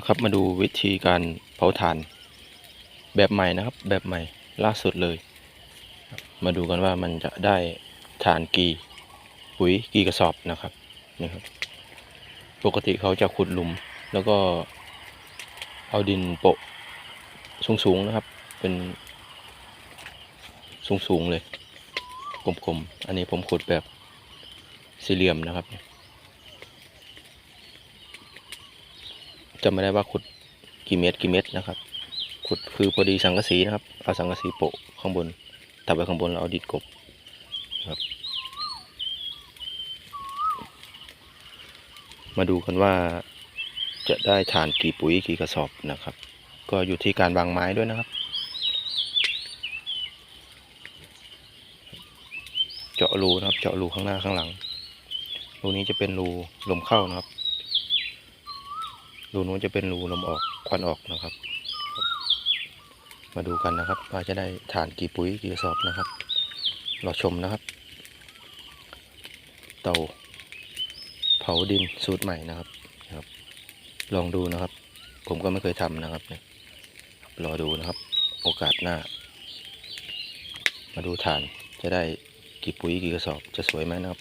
นะครับมาดูวิธีการเผาถ่านแบบใหม่นะครับ แบบใหม่ล่าสุดเลย มาดูกันว่ามันจะได้ถ่านกี่ปุ๋ยกี่กระสอบนะครับนี่ครับ ปกติเขาจะขุดหลุม แล้วก็เอาดินโปะสูงๆนะครับ เป็นสูงๆเลยกลมๆอันนี้ผมขุดแบบสี่เหลี่ยมนะครับ จำไม่ได้ว่าขุดกี่เมตรกี่เมตรนะครับ ขุดคือพอดีสังกะสีนะครับ เอาสังกะสีโปะข้างบนทับไว้ข้างบนแล้วเอาดินกบครับ มาดูกันว่าจะได้ฐานกี่ปุ๋ยกี่กระสอบนะครับ ก็อยู่ที่การวางไม้ด้วยนะครับ เจาะรูนะครับ เจาะรูข้างหน้าข้างหลังรูนี้จะเป็นรูลมเข้านะครับ รูนู้นจะเป็นรูลมออกควันออกนะครับ มาดูกันนะครับว่าจะได้ฐานกี่ปุ๋ยกี่กระสอบนะครับรอชมนะครับ เตาเผาดินสูตรใหม่นะครับครับ ลองดูนะครับ ผมก็ไม่เคยทำนะครับรอดูนะครับ โอกาสหน้า มาดูฐานจะได้กี่ปุ๋ยกี่กระสอบจะสวยไหมนะครับ